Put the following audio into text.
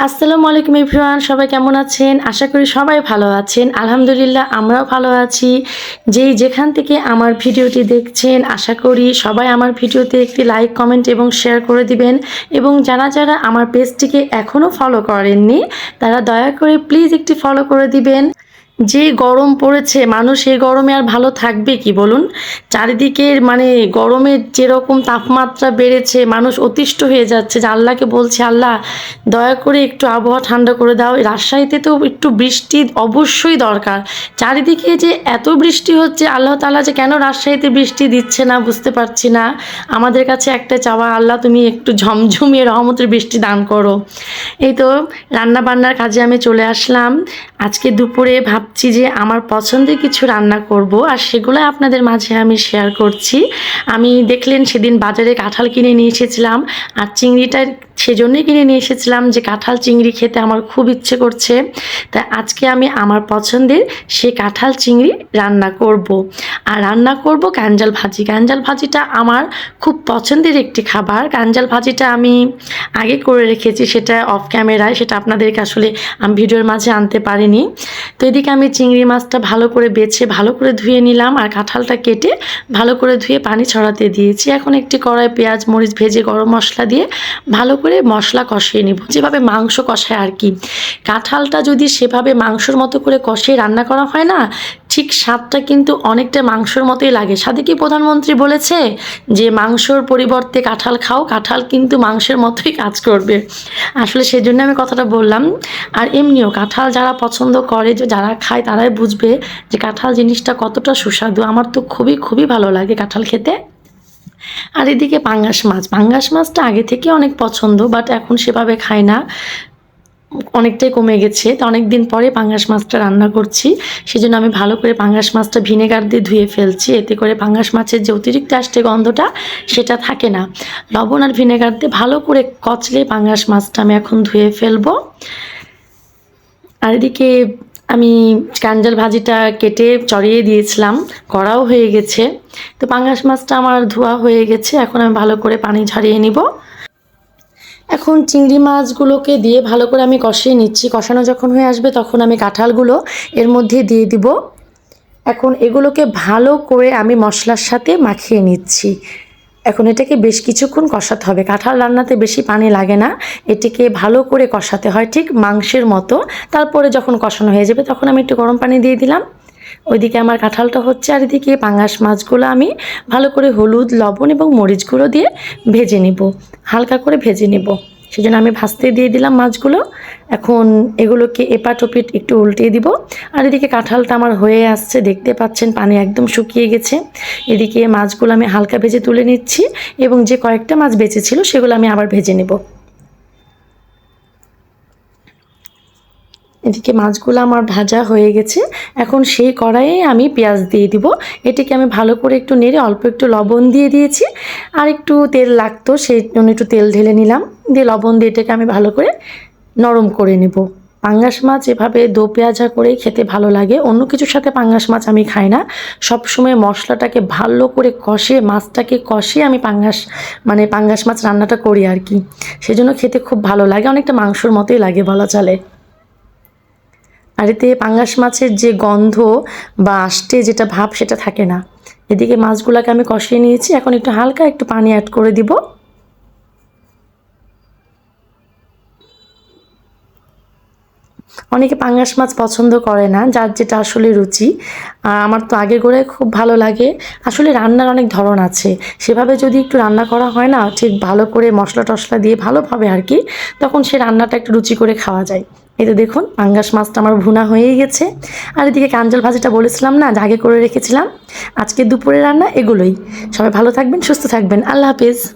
আসসালামু আলাইকুম ইভরান সবাই কেমন আছেন? আশা করি সবাই ভালো আছেন। আলহামদুলিল্লাহ, আমরাও ভালো আছি। যেই যেখান থেকে আমার ভিডিওটি দেখছেন, আশা করি সবাই আমার ভিডিওতে একটি লাইক, কমেন্ট এবং শেয়ার করে দিবেন। এবং যারা যারা আমার পেজটিকে এখনও ফলো করেননি, তারা দয়া করে প্লিজ একটি ফলো করে দিবেন। যে গরম পড়েছে, মানুষ এই গরমে আর ভালো থাকবে কি বলুন? চারিদিকের মানে গরমের যেরকম তাপমাত্রা বেড়েছে, মানুষ অতিষ্ঠ হয়ে যাচ্ছে। যে আল্লাহকে বলছে, আল্লাহ, দয়া করে একটু আবহাওয়া ঠান্ডা করে দাও। রাজশাহীতে তো একটু বৃষ্টি অবশ্যই দরকার। চারিদিকে যে এত বৃষ্টি হচ্ছে, আল্লাহ তালা যে কেন রাজশাহীতে বৃষ্টি দিচ্ছে না, বুঝতে পারছি না। আমাদের কাছে একটা চাওয়া, আল্লাহ, তুমি একটু ঝমঝমিয়ে রহমতের বৃষ্টি দান করো। এই তো রান্না বান্নার কাজে আমি চলে আসলাম। আজকে দুপুরে ভাবছি যে আমার পছন্দের কিছু রান্না করব আর সেগুলো আপনাদের মাঝে আমি শেয়ার করছি আমি দেখলেন সেদিন বাজারে কাঁঠাল কিনে নিয়ে এসেছিলাম আর চিংড়িটা সেজন্যই কিনে নিয়ে এসেছিলাম যে কাঁঠাল চিংড়ি খেতে আমার খুব ইচ্ছে করছে তা আজকে আমি আমার পছন্দের সে কাঁঠাল চিংড়ি রান্না করব। আর রান্না করব কাঞ্জাল ভাজি। কাঞ্জাল ভাজিটা আমার খুব পছন্দের একটি খাবার। কাঞ্জাল ভাজিটা আমি আগে করে রেখেছি, সেটা অফ ক্যামেরায় সেটা আপনাদেরকে আসলে আমি ভিডিওর মাঝে আনতে পারিনি। তো এদিকে আমি চিংড়ি মাছটা ভালো করে বেছে, ভালো করে ধুয়ে নিলাম আর কাঁঠালটা কেটে ভালো করে ধুয়ে পানি ছড়াতে দিয়েছি। এখন একটি কড়াই পেঁয়াজ, মরিচ ভেজে গরম মশলা দিয়ে ভালো করে মশলা কষিয়ে নিব। যেভাবে মাংস কষায় আর কি। কাঁঠালটা যদি সেভাবে মাংসর মতো করে কষিয়ে রান্না করা হয় না ঠিক স্বাদটা কিন্তু অনেকটা মাংসর মতোই লাগে। সাথে কি প্রধানমন্ত্রী বলেছে যে মাংসর পরিবর্তে কাঁঠাল খাও? কাঁঠাল কিন্তু মাংসের মতোই কাজ করবে। আসলে সেই জন্য আমি কথাটা বললাম। আর এমনিও কাঁঠাল যারা পছন্দ করে, যে যারা খায়, তারাই বুঝবে যে কাঁঠাল জিনিসটা কতটা সুস্বাদু। আমার তো খুবই খুবই ভালো লাগে কাঁঠাল খেতে। আর এদিকে পাঙ্গাস মাছ। পাঙ্গাস মাছটা আগে থেকে অনেক পছন্দ, বাট এখন সেভাবে খায় না। অনেকটাই কমে গেছে। তো অনেক দিন পরে পাঙ্গাস মাছটা রান্না করছি। সেজন্য আমি ভালো করে পাঙ্গাস মাছটা ভিনেগার দিয়ে ধুয়ে ফেলছি। এতে করে পাঙ্গাস মাছের যে অতিরিক্ত আসতে গন্ধটা, সেটা থাকে না। লবণ আর ভিনেগার দিয়ে ভালো করে কচলে পাঙ্গাস মাছটা আমি এখন ধুয়ে ফেলব। আর এদিকে আমি কাঞ্জাল ভাজিটা কেটে চড়িয়ে দিয়েছিলাম। কড়াও হয়ে গেছে। তো পাঙ্গাস মাছটা আমার ধোয়া হয়ে গেছে। এখন আমি ভালো করে পানি ঝরিয়ে নিব। এখন চিংড়ি মাছগুলোকে দিয়ে ভালো করে আমি কষিয়ে নিচ্ছি। কষানো যখন হয়ে আসবে তখন আমি কাঁঠালগুলো এর মধ্যে দিয়ে দিব। এখন এগুলোকে ভালো করে আমি মশলার সাথে মাখিয়ে নিচ্ছি। এখন এটাকে বেশ কিছুক্ষণ কষাতে হবে। কাঁঠাল রান্নাতে বেশি পানি লাগে না। এটিকে ভালো করে কষাতে হয় ঠিক মাংসের মতো। তারপরে যখন কষানো হয়ে যাবে তখন আমি একটু গরম পানি দিয়ে দিলাম। ওইদিকে আমার কাঁঠালটা হচ্ছে আর এদিকে পাঙাশ মাছগুলো আমি ভালো করে হলুদ, লবণ এবং মরিচ গুঁড়ো দিয়ে ভেজে নিব। হালকা করে ভেজে নেব। সেজন্য আমি ভাজতে দিয়ে দিলাম মাছগুলো। এখন এগুলোকে এপাট ওপিট একটু উল্টিয়ে দিব। আর এদিকে কাঁঠালটা আমার হয়ে আসছে, দেখতে পাচ্ছেন পানি একদম শুকিয়ে গেছে। এদিকে মাছগুলো আমি হালকা ভেজে তুলে নিচ্ছি এবং যে কয়েকটা মাছ বেঁচে ছিল সেগুলো আমি আবার ভেজে নেব। এদিকে মাছগুলো আমার ভাজা হয়ে গেছে। এখন সেই কড়াইয়ে আমি পেঁয়াজ দিয়ে দিব। এটিকে আমি ভালো করে একটু নেড়ে অল্প একটু লবণ দিয়ে দিয়েছি। আর একটু তেল লাগতো, সেই জন্য একটু তেল ঢেলে নিলাম। দিয়ে লবণ দিয়ে এটাকে আমি ভালো করে নরম করে নেব। পাঙ্গাস মাছ এভাবে দো পেঁয়াজা করেই খেতে ভালো লাগে। অন্য কিছুর সাথে পাঙ্গাস মাছ আমি খাই না। সবসময় মশলাটাকে ভালো করে কষে, মাছটাকে কষে আমি পাঙ্গাস মানে পাঙ্গাস মাছ রান্নাটা করি আর কি। সেজন্য খেতে খুব ভালো লাগে। অনেকটা মাংসর মতোই লাগে বলা চলে। আর এতে পাঙ্গাস মাছের যে গন্ধ বা আষ্টে যেটা ভাব সেটা থাকে না। এদিকে মাছগুলোকে আমি কষিয়ে নিয়েছি, এখন একটু হালকা একটু পানি অ্যাড করে দিব। অনেকে পাঙ্গাস মাছ পছন্দ করে না, যার যেটা আসলে রুচি। আর আমার তো আগে করে খুব ভালো লাগে। আসলে রান্নার অনেক ধরন আছে। সেভাবে যদি একটু রান্না করা হয় না, ঠিক ভালো করে মশলা টশলা দিয়ে ভালোভাবে আর কি, তখন সে রান্নাটা একটু রুচি করে খাওয়া যায়। এই তো দেখুন, পাঙ্গাস মাছটা আমার ভুনা হয়েই গেছে। আর এদিকে কাঞ্জল ভাজিটা বলেছিলাম না, আগে করে রেখেছিলাম। আজকে দুপুরে রান্না এগুলোই। সবাই ভালো থাকবেন, সুস্থ থাকবেন। আল্লাহ হাফিজ।